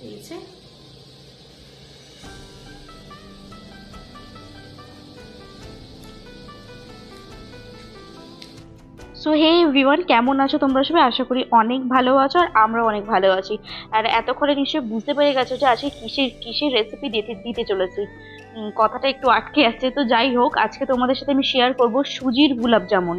So hey everyone কেমন আছো তোমরা সবাই? আশা করি অনেক ভালো আছো আর আমরা অনেক ভালো আছি। আর এতক্ষণে নিশ্চয়ই বুঝতে পেরে গেছো যে আজকে কিসের কিসের রেসিপি দিতে দিতে চলেছি। কথাটা একটু আটকে আসছে তো যাই হোক, আজকে তোমাদের সাথে আমি শেয়ার করব সুজির গুলাব জামুন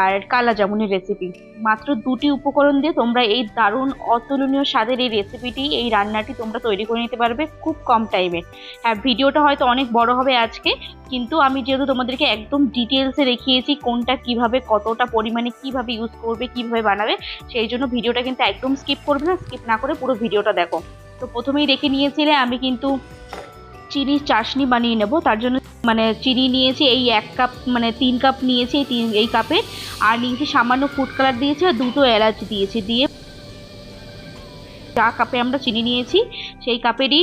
আর কালা জামুনের রেসিপি মাত্র দুটি উপকরণ দিয়ে তোমরা এই দারুণ, অতুলনীয় স্বাদের এই রেসিপিটি এই রান্নাটি তোমরা তৈরি করে নিতে পারবে খুব কম টাইমে হ্যাঁ ভিডিওটা হয়তো অনেক বড় হবে আজকে, কিন্তু আমি যেহেতু তোমাদেরকে একদম ডিটেলসে দেখিয়েছি কোনটা কীভাবে, কতটা পরিমাণে কীভাবে ইউজ করবে, কীভাবে বানাবে, সেই জন্য ভিডিওটা কিন্তু একদম স্কিপ করবে না। স্কিপ না করে পুরো ভিডিওটা দেখো। তো প্রথমেই দেখে নিয়েছিলে আমি কিন্তু চিনির চাশনি বানিয়ে নেব। তার জন্য মানে চিনি নিয়েছি, এই এক কাপ মানে তিন কাপ নিয়েছি এই তিন, এই কাপে। আর নিয়েছি সামান্য ফুড কালার দিয়েছি আর দুটো এলাচ দিয়েছি দিয়ে। যা কাপে আমরা চিনি নিয়েছি, সেই কাপেরই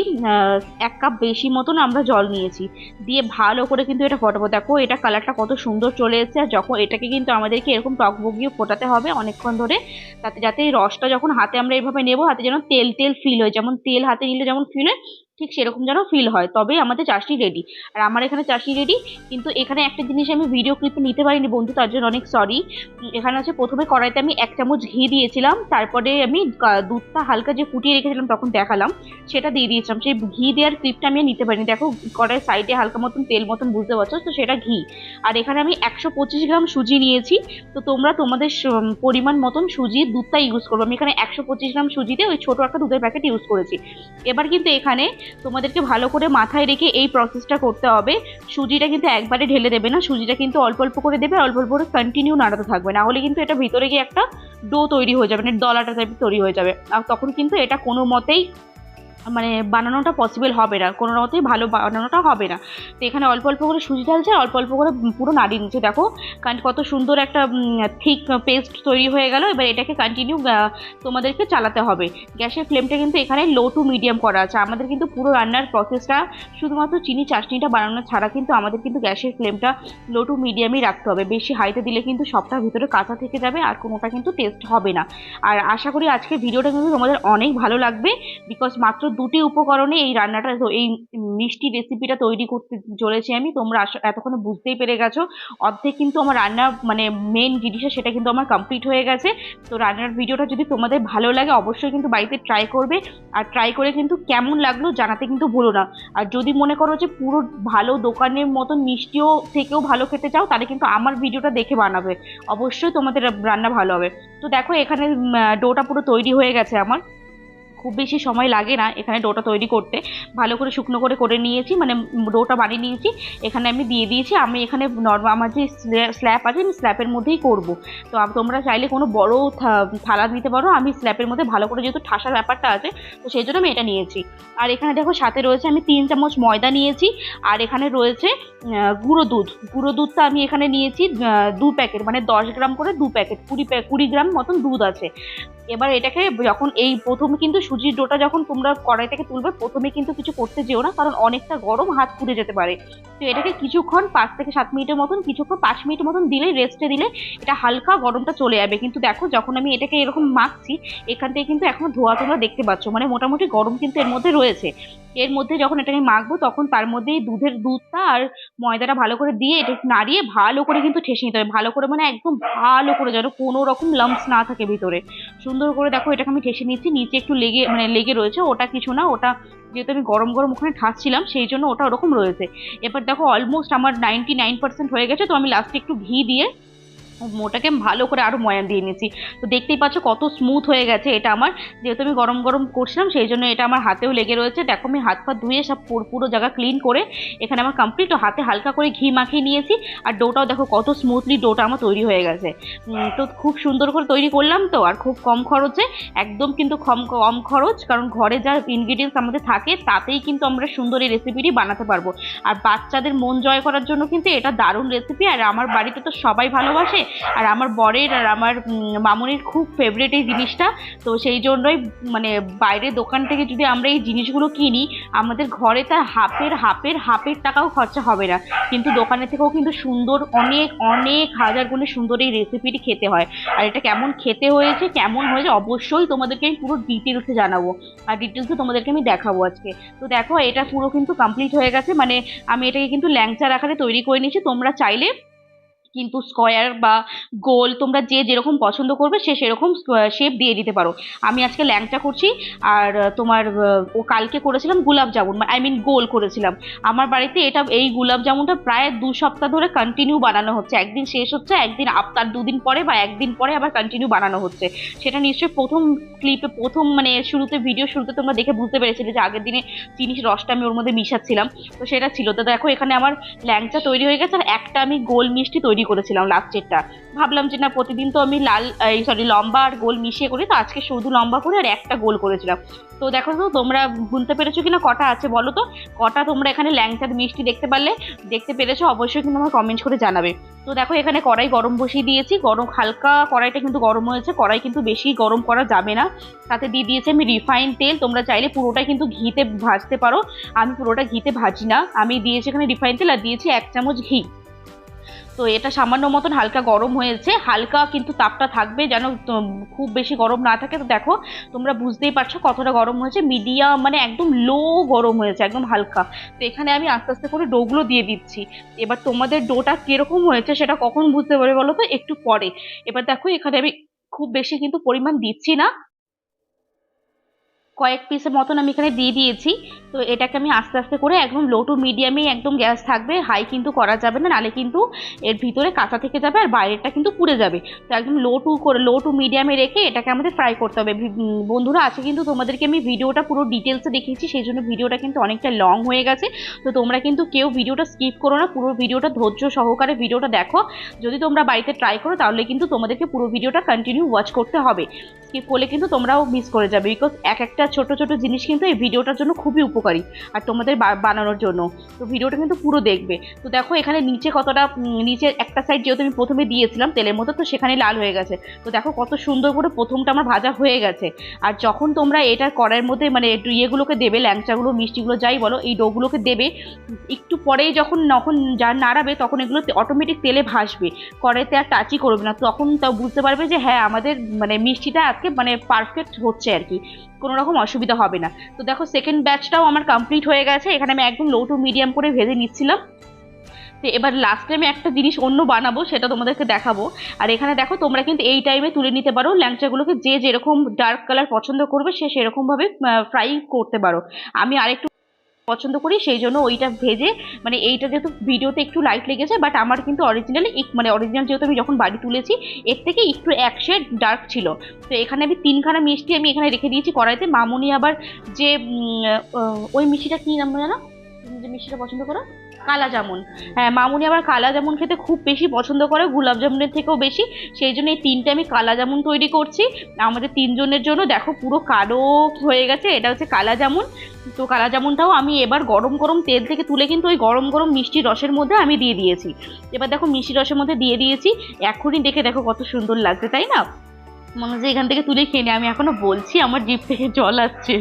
এক কাপ বেশি মতন আমরা জল নিয়েছি। দিয়ে ভালো করে কিন্তু এটা ফোটাবো। দেখো, এটা কালারটা কত সুন্দর চলে এসেছে। আর যখন এটাকে কিন্তু আমাদেরকে এরকম টকবগিয়ে ফোটাতে হবে অনেকক্ষণ ধরে, তাতে যাতে এই রসটা যখন হাতে আমরা এইভাবে নেব, হাতে যেন তেল তেল ফিল হয়। যেমন তেল হাতে নিলে যেমন ফিল হয় ঠিক সেরকম যেন ফিল হয়। তবেই আমাদের চাশনি রেডি আর আমার এখানে চাষি রেডি কিন্তু এখানে একটা জিনিস আমি ভিডিও ক্লিপে নিতে পারিনি বন্ধু, তার জন্য অনেক সরি এখানে হচ্ছে প্রথমে কড়াইতে আমি এক চামচ ঘি দিয়েছিলাম, তারপরে আমি দুধটা হালকা যে ফুটিয়ে রেখেছিলাম তখন দেখালাম, সেটা দিয়ে দিয়েছিলাম। সেই ঘি দেওয়ার ক্লিপটা আমি নিতে পারিনি। দেখো, কড়াইয়ের সাইডে হালকা মতন তেল মতন, বুঝতে পারছ? তো সেটা ঘি। আর এখানে আমি একশো পঁচিশ গ্রাম সুজি নিয়েছি। তো তোমরা তোমাদের পরিমাণ মতন সুজি, দুধটা ইউজ করব। আমি এখানে একশো পঁচিশ গ্রাম সুজিতে ওই ছোটো একটা দুধের প্যাকেট ইউজ করেছি। এবার কিন্তু এখানে তোমাদেরকে ভালো করে মাথায় রেখে এই প্রসেসটা করতে হবে। সুজিটা কিন্তু একবারে ঢেলে দেবে না। সুজিটা কিন্তু অল্প অল্প করে দেবে, অল্প অল্প করে কন্টিনিউ নাড়াতে থাকবে। না হলে কিন্তু এটা ভিতরে গিয়ে একটা ডো তৈরি হয়ে যাবে মানে দলাটা তৈরি হয়ে যাবে। আর তখন কিন্তু এটা কোনো মতেই মানে বানানোটা পসিবল হবে না। কোনো মতেই ভালো বানানোটা হবে না। তো এখানে অল্প অল্প করে সুজি ঢালছে, আর অল্প অল্প করে পুরো নাড়িয়ে নিচ্ছে। দেখো কারণ কত সুন্দর একটা থিক পেস্ট তৈরি হয়ে গেল। এবার এটাকে কন্টিনিউ তোমাদেরকে চালাতে হবে। গ্যাসের ফ্লেমটা কিন্তু এখানে লো টু মিডিয়াম করা আছে। আমাদের কিন্তু পুরো রান্নার প্রসেসটা শুধুমাত্র চিনি, চাটনিটা বানানো ছাড়া কিন্তু আমাদের কিন্তু গ্যাসের ফ্লেমটা লো টু মিডিয়ামই রাখতে হবে। বেশি হাইতে দিলে কিন্তু সবটা ভিতরে কাঁচা থেকে যাবে, আর কোনোটা কিন্তু টেস্ট হবে না। আর আশা করি আজকের ভিডিওটা কিন্তু তোমাদের অনেক ভালো লাগবে বিকজ মাত্র দুটি উপকরণে এই রান্নাটা এই মিষ্টি রেসিপিটা তৈরি করতে চলেছি আমি। তোমরা এতক্ষণে বুঝতেই পেরে গেছো। অর্ধেক কিন্তু আমার রান্না মানে মেন জিনিসটা সেটা কিন্তু আমার কমপ্লিট হয়ে গেছে। তো রান্নার ভিডিওটা যদি তোমাদের ভালো লাগে, অবশ্যই কিন্তু বাড়িতে ট্রাই করবে। আর ট্রাই করে কিন্তু কেমন লাগল জানাতে কিন্তু ভুলো না। আর যদি মনে করো যে পুরো ভালো দোকানের মতন মিষ্টিও থেকেও ভালো খেতে চাও, তাহলে কিন্তু আমার ভিডিওটা দেখে বানাবে। অবশ্যই তোমাদের রান্না ভালো হবে। তো দেখো, এখানে ডোটা পুরো তৈরি হয়ে গেছে আমার। খুব বেশি সময় লাগে না এখানে ডোটা তৈরি করতে। ভালো করে শুকনো করে করে নিয়েছি মানে ডোটা বানিয়ে নিয়েছি। এখানে আমি দিয়ে দিয়েছি, আমি এখানে নর্মাল আমার যে স্ল্যাব আছে আমি স্ল্যাপের মধ্যেই করব। তো তোমরা চাইলে কোনো বড় থালা নিতে পারো, আমি স্ল্যাপের মধ্যে ভালো করে যেহেতু ঠাসার ব্যাপারটা আছে, তো সেই জন্য আমি এটা নিয়েছি। আর এখানে দেখো সাথে রয়েছে আমি তিন চামচ ময়দা নিয়েছি, আর এখানে রয়েছে গুঁড়ো দুধ। গুঁড়ো দুধটা আমি এখানে নিয়েছি দু প্যাকেট মানে দশ গ্রাম করে দু প্যাকেট, কুড়ি কুড়ি গ্রাম মতন দুধ আছে। এবার এটাকে যখন এই প্রথম কিন্তু সুজির ডোটা যখন তোমরা কড়াই থেকে তুলবে, প্রথমে কিন্তু কিছু করতে যেও না, কারণ অনেকটা গরম হাত পুড়ে যেতে পারে। তো এটাকে কিছুক্ষণ পাঁচ থেকে সাত মিনিটের মতন, কিছুক্ষণ পাঁচ মিনিট মতন দিলেই রেস্টে দিলে এটা হালকা গরমটা চলে যাবে। কিন্তু দেখো, যখন আমি এটাকে এরকম মাখছি, এখান থেকে কিন্তু এখনও ধোয়া তোমরা দেখতে পাচ্ছ। মানে মোটামুটি গরম কিন্তু এর মধ্যে রয়েছে। এর মধ্যে যখন এটাকে মাখবো, তখন তার মধ্যে দুধের দুধটা আর ময়দাটা ভালো করে দিয়ে এটা নাড়িয়ে ভালো করে কিন্তু ঠেসে নিতে হবে। ভালো করে মানে একদম ভালো করে যেন কোনো রকম লাম্পস না থাকে ভিতরে। সুন্দর করে দেখো, এটাকে আমি ঠেসে নিচ্ছি। নিচে একটু লেগে মানে লেগে রয়েছে, ওটা কিছু না, ওটা যেহেতু আমি গরম গরম ওখানে ঠাসছিলাম, সেই জন্য ওটা ওরকম রয়েছে। এবার দেখো অলমোস্ট আমার নাইনটি নাইন পার্সেন্ট হয়ে গেছে, তো আমি লাস্টে একটু ঘি দিয়ে ওটাকে ভালো করে আরও ময়ান দিয়ে নিয়েছি। তো দেখতেই পাচ্ছ কত স্মুথ হয়ে গেছে এটা আমার। যেহেতু আমি গরম গরম করছিলাম সেই জন্য এটা আমার হাতেও লেগে রয়েছে। দেখো আমি হাত পা ধুয়ে সব পুরো- পুরো জায়গা ক্লিন করে এখানে আমার কমপ্লিট হাতে হালকা করে ঘি মাখিয়ে নিয়েছি। আর ডোটাও দেখো কত স্মুথলি ডোটা আমার তৈরি হয়ে গেছে। তো খুব সুন্দর করে তৈরি করলাম তো আর খুব কম খরচে একদম কিন্তু কম কম খরচ কারণ ঘরে যা ইনগ্রিডিয়েন্টস আমাদের থাকে তাতেই কিন্তু আমরা সুন্দর এই রেসিপিটি বানাতে পারব। আর বাচ্চাদের মন জয় করার জন্য কিন্তু এটা দারুণ রেসিপি আর আমার বাড়িতে তো সবাই ভালোবাসে আর আমার বরের আর আমার মামুনির খুব ফেভারিট এই জিনিসটা। তো সেই জন্যই মানে বাইরের দোকান থেকে যদি আমরা এই জিনিসগুলো কিনি, আমাদের ঘরে তার হাফের হাফের হাফের টাকাও খরচা হবে না। কিন্তু দোকানের থেকেও কিন্তু সুন্দর, অনেক অনেক হাজার গুণে সুন্দর এই রেসিপিটি খেতে হয়। আর এটা কেমন খেতে হয়েছে, কেমন হয়েছে, অবশ্যই তোমাদেরকে আমি পুরো ডিটেলসে জানাব। আর ডিটেলসে তোমাদেরকে আমি দেখাবো আজকে। তো দেখো, এটা পুরো কিন্তু কমপ্লিট হয়ে গেছে। মানে আমি এটাকে কিন্তু ল্যাংচার আকারে তৈরি করে নিয়েছি। তোমরা চাইলে কিন্তু স্কোয়ার বা গোল তোমরা যে যেরকম পছন্দ করবে সে সেরকম শেপ দিয়ে দিতে পারো। আমি আজকে ল্যাংচা করছি আর তোমার ও কালকে করেছিলাম গুলাব জামুন আই মিন গোল করেছিলাম। আমার বাড়িতে এটা, এই গুলাব জামুনটা প্রায় দু সপ্তাহ ধরে কন্টিনিউ বানানো হচ্ছে। একদিন শেষ হচ্ছে, একদিন আপ, তার দুদিন পরে বা একদিন পরে আবার কন্টিনিউ বানানো হচ্ছে। সেটা নিশ্চয়ই প্রথম ক্লিপে প্রথম মানে শুরুতে ভিডিও শুরুতে তোমরা দেখে বুঝতে পেরেছিলে যে আগের দিনে চিনির রসটা আমি ওর মধ্যে মিশাচ্ছিলাম। তো সেটা ছিল। তো দেখো, এখানে আমার ল্যাংচা তৈরি হয়ে গেছে আর একটা আমি গোল মিষ্টি তৈরি করেছিলাম লাস্টেরটা ভাবলাম যে না, প্রতিদিন তো আমি লাল, এই সরি লম্বা আর গোল মিশিয়ে করি, তো আজকে শুধু লম্বা করে আর একটা গোল করেছিলাম। তো দেখো তো, তোমরা গুনতে পেরেছ কিনা কটা আছে বলো তো? কটা তোমরা এখানে ল্যাংচার মিষ্টি দেখতে পারলে? দেখতে পেরেছ, অবশ্যই কিন্তু আমার কমেন্ট করে জানাবে। তো দেখো, এখানে কড়াই গরম বসিয়ে দিয়েছি। গরম, হালকা কড়াইটা কিন্তু গরম হয়েছে। কড়াই কিন্তু বেশি গরম করা যাবে না। তাতে দিয়ে দিয়েছি আমি রিফাইন তেল। তোমরা চাইলে পুরোটা কিন্তু ঘিতে ভাজতে পারো। আমি পুরোটা ঘিতে ভাজি না। আমি দিয়েছি এখানে রিফাইন তেল আর দিয়েছি এক চামচ ঘি। তো এটা সামান্য মতন হালকা গরম হয়েছে। হালকা কিন্তু তাপটা থাকবে যেন খুব বেশি গরম না থাকে। তো দেখো, তোমরা বুঝতেই পারছ কতটা গরম হয়েছে। মিডিয়াম মানে একদম লো গরম হয়েছে, একদম হালকা। তো এখানে আমি আস্তে আস্তে করে ডোগুলো দিয়ে দিচ্ছি। এবার তোমাদের ডোটা কীরকম হয়েছে সেটা কখন বুঝতে পারবে বলো তো? একটু পরে। এবার দেখো, এখানে আমি খুব বেশি কিন্তু পরিমাণ দিচ্ছি না। কয়েক পিসের মতন আমি এখানে দিয়ে দিয়েছি। তো এটাকে আমি আস্তে আস্তে করে একদম লো টু মিডিয়ামেই একদম গ্যাস থাকবে হাই কিন্তু করা যাবে না, নালে কিন্তু এর ভিতরে কাঁচা থেকে যাবে আর বাইরেটা কিন্তু পুড়ে যাবে। তো একদম লো টু করে লো টু মিডিয়ামে রেখে এটাকে আমাদের ফ্রাই করতে হবে। বন্ধুরা আছে কিন্তু তোমাদেরকে আমি ভিডিওটা পুরো ডিটেলসে দেখিয়েছি, সেই জন্য ভিডিওটা কিন্তু অনেকটা লং হয়ে গেছে। তো তোমরা কিন্তু কেউ ভিডিওটা স্কিপ করো না, পুরো ভিডিওটা ধৈর্য সহকারে ভিডিওটা দেখো। যদি তোমরা বাড়িতে ট্রাই করো, তাহলে কিন্তু তোমাদেরকে পুরো ভিডিওটা কন্টিনিউ ওয়াচ করতে হবে। স্কিপ করলে কিন্তু তোমরাও মিস করে যাবে বিকজ এক একটা ছোট ছোট জিনিস কিন্তু এই ভিডিওটার জন্য খুবই উপকারী আর তোমাদের বানানোর জন্য। তো ভিডিওটা কিন্তু পুরো দেখবে। তো দেখো, এখানে নিচে কতটা নিচের একটা সাইড যেহেতু আমি প্রথমে দিয়েছিলাম তেলের মতো তো সেখানে লাল হয়ে গেছে। তো দেখো, কত সুন্দর করে প্রথমটা আমার ভাজা হয়ে গেছে। আর যখন তোমরা এটা কড়াইয়ের মধ্যে মানে একটু ইয়েগুলোকে দেবে, ল্যাংচাগুলো, মিষ্টিগুলো যাই বলো, এই ডোগুলোকে দেবে, একটু পরেই যখন যখন যা নাড়াবে, তখন এগুলো অটোমেটিক তেলে ভাসবে। কড়াইতে আর টাচই করবে না। তখন তাও বুঝতে পারবে যে হ্যাঁ আমাদের মানে মিষ্টিটা আজকে মানে পারফেক্ট হচ্ছে আর কি। কোনো রকম অসুবিধা হবে না। তো দেখো সেকেন্ড ব্যাচটাও আমার কমপ্লিট হয়ে গেছে, এখানে আমি একদম লো টু মিডিয়াম করে ভেজে নিচ্ছিলাম। তো এবার লাস্টে আমি একটা জিনিস অন্য বানাবো, সেটা তোমাদেরকে দেখাবো। আর এখানে দেখো তোমরা কিন্তু এই টাইমে তুলে নিতে পারো, ল্যাংচাগুলোকে যে যেরকম ডার্ক কালার পছন্দ করবে, সে সেরকমভাবে ফ্রাই করতে পারো। আমি আরেকটু পছন্দ করি, সেই জন্য ওইটা ভেজে মানে এইটা যেহেতু ভিডিওতে একটু লাইট লেগেছে বাট আমার কিন্তু অরিজিনালি মানে অরিজিনাল যেহেতু আমি যখন বাড়ি তুলেছি, এর থেকে একটু এক শেড ডার্ক ছিল। তো এখানে আমি তিনখানা মিষ্টি আমি এখানে রেখে দিয়েছি কড়াইতে। মামুনি আবার যে ওই মিষ্টিটা কী নাম জানো তুমি যে মিষ্টিটা পছন্দ করো? কালা জামুন। হ্যাঁ মামুনি আবার কালা জামুন খেতে খুব বেশি পছন্দ করে গোলাপ জামুনের থেকেও বেশি। সেই জন্য এই তিনটে আমি কালা জামুন তৈরি করছি। আমাদের তিনজনের জন্য দেখো পুরো কালো হয়ে গেছে, এটা হচ্ছে কালা জামুন। তো কালা জামুনটাও আমি এবার গরম গরম তেল থেকে তুলে কিন্তু ওই গরম গরম মিষ্টি রসের মধ্যে আমি দিয়ে দিয়েছি। এবার দেখো মিষ্টি রসের মধ্যে দিয়ে দিয়েছি। এখনই দেখে দেখো কত সুন্দর লাগছে, তাই না? মনে হচ্ছে এখান থেকে তুলে খেয়ে। আমি এখনও বলছি, আমার জিপ থেকে জল আসছে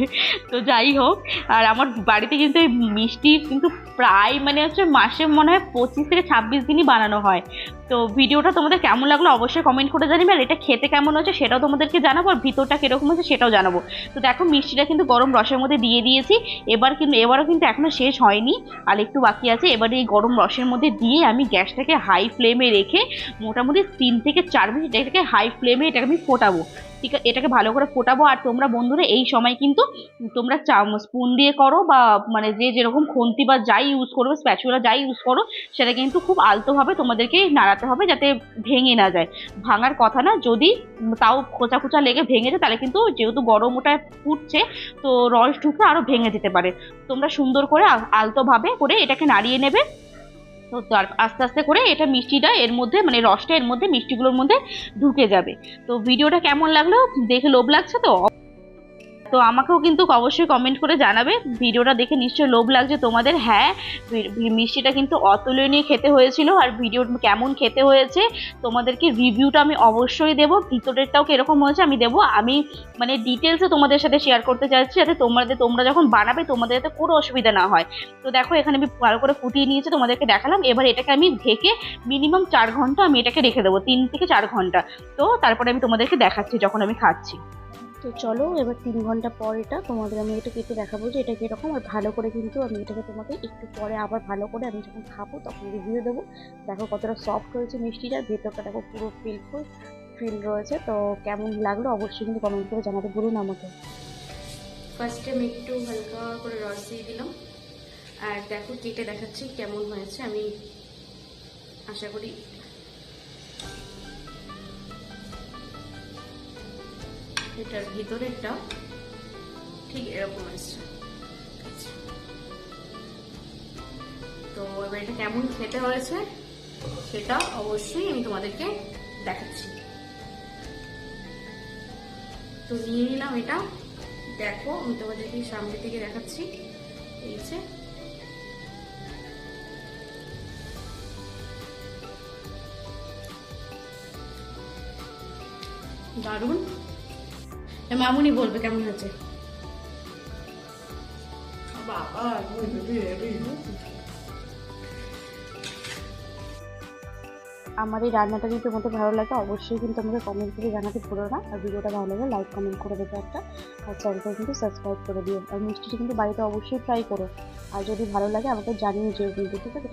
তো যাই হোক, আর আমার বাড়িতে কিন্তু মিষ্টি কিন্তু প্রায় মানে হচ্ছে মাসে মনে হয় পঁচিশ থেকে ছাব্বিশ দিনই বানানো হয় তো ভিডিওটা তোমাদের কেমন লাগল অবশ্যই কমেন্ট করে জানিবে, আর এটা খেতে কেমন হচ্ছে সেটাও তোমাদেরকে জানাব, আর ভিতরটা কীরকম হচ্ছে সেটাও জানাব। তো দেখো, মিষ্টিটা কিন্তু গরম রসের মধ্যে দিয়ে দিয়েছি, এবার কিন্তু, এবারও কিন্তু এখনও শেষ হয়নি, আর একটু বাকি আছে, এবার এই গরম রসের মধ্যে দিয়ে আমি গ্যাসটাকে হাই ফ্লেমে রেখে, মোটামুটি তিন থেকে চার মিনিট এটাকে হাই ফ্লেমে এটাকে আমি ফোটাবো। ঠিক এটাকে ভালো করে ফোটাবো। আর তোমরা বন্ধুরা, এই সময় কিন্তু তোমরা স্পুন দিয়ে করো বা মানে যে যেরকম খুন্তি বা যাই ইউজ করবে স্প্যাচুলা যাই ইউজ করো, সেটা কিন্তু খুব আলতোভাবে তোমাদেরকে নাড়াতে হবে যাতে ভেঙে না যায়। ভাঙার কথা না, যদি তাও খোঁচা খোঁচা লেগে ভেঙে যায়, তাহলে কিন্তু যেহেতু গরম ওটা ফুটছে, তো রস ঢুকে আরও ভেঙে যেতে পারে। তোমরা সুন্দর করে আলতোভাবে করে এটাকে নাড়িয়ে নেবে। তো তার আস্তে আস্তে করে এটা মিষ্টিটা এর মধ্যে মানে রসটা এর মধ্যে, মিষ্টিগুলোর মধ্যে ঢুকে যাবে। তো ভিডিওটা কেমন লাগল? দেখে লোভ লাগছে তো? তো আমাকেও কিন্তু অবশ্যই কমেন্ট করে জানাবে। ভিডিওটা দেখে নিশ্চয়ই লোভ লাগছে তোমাদের। হ্যাঁ মিষ্টিটা কিন্তু অতুলনীয় খেতে হয়েছিল আর ভিডিও কেমন খেতে হয়েছে তোমাদেরকে রিভিউটা আমি অবশ্যই দেবো। ভিতরেরটাও কীরকম হয়েছে আমি দেবো। আমি মানে ডিটেলসে তোমাদের সাথে শেয়ার করতে চাইছি যাতে তোমাদের, তোমরা যখন বানাবে তোমাদের যাতে কোনো অসুবিধা না হয়। তো দেখো, এখানে আমি ভালো করে ফুটিয়ে নিয়েছি, তোমাদেরকে দেখালাম। এবার এটাকে আমি ঢেকে মিনিমাম চার ঘণ্টা আমি এটাকে রেখে দেবো, তিন থেকে চার ঘণ্টা। তো তারপরে আমি তোমাদেরকে দেখাচ্ছি যখন আমি খাচ্ছি। তো চলো, এবার তিন ঘণ্টা পর এটা তোমাদের আমি এটা কেটে দেখাবো যে এটা কীরকম আর ভালো করে কিন্তু আমি এটাকে তোমাকে একটু পরে আবার ভালো করে আমি যখন খাব তখন রিভিউ দেবো। দেখো কতটা সফট হয়েছে মিষ্টিটা, ভেতরটা দেখো পুরো ফিলফুল ফিল রয়েছে, তো কেমন লাগল অবশ্যই কিন্তু কমেন্ট করে জানাতে বলুন আমাকে। ফার্স্টে আমি একটু হালকা করে রস দিয়ে দিলাম। আর দেখো কেটে দেখাচ্ছি কেমন হয়েছে, আমি আশা করি এটার ভিতরেরটা ঠিক এরকম আসছে। তো এবার এটা কেমন খেতে হয়েছে সেটা অবশ্যই আমি তোমাদেরকে দেখাচ্ছি। তো নিয়ে নিলাম এটা। দেখো, আমি তোমাদেরকে সামনে থেকে দেখাচ্ছি। এই যে। দারুণ। মামুনি বলবে কেমন হয়েছে? আমার এই রান্নাটা যদি তোমাদের ভালো লাগে, অবশ্যই কিন্তু আমাকে কমেন্ট করে জানাতে ভুলো না। আর ভিডিওটা ভালো লাগে লাইক কমেন্ট করে দেবে একটা। আর চ্যানেলটা কিন্তু সাবস্ক্রাইব করে দিও। আর মিষ্টিটা কিন্তু বাড়িতে অবশ্যই ট্রাই করো। আর যদি ভালো লাগে, আমাকে জানিয়ে যেও কিন্তু ঠিক আছে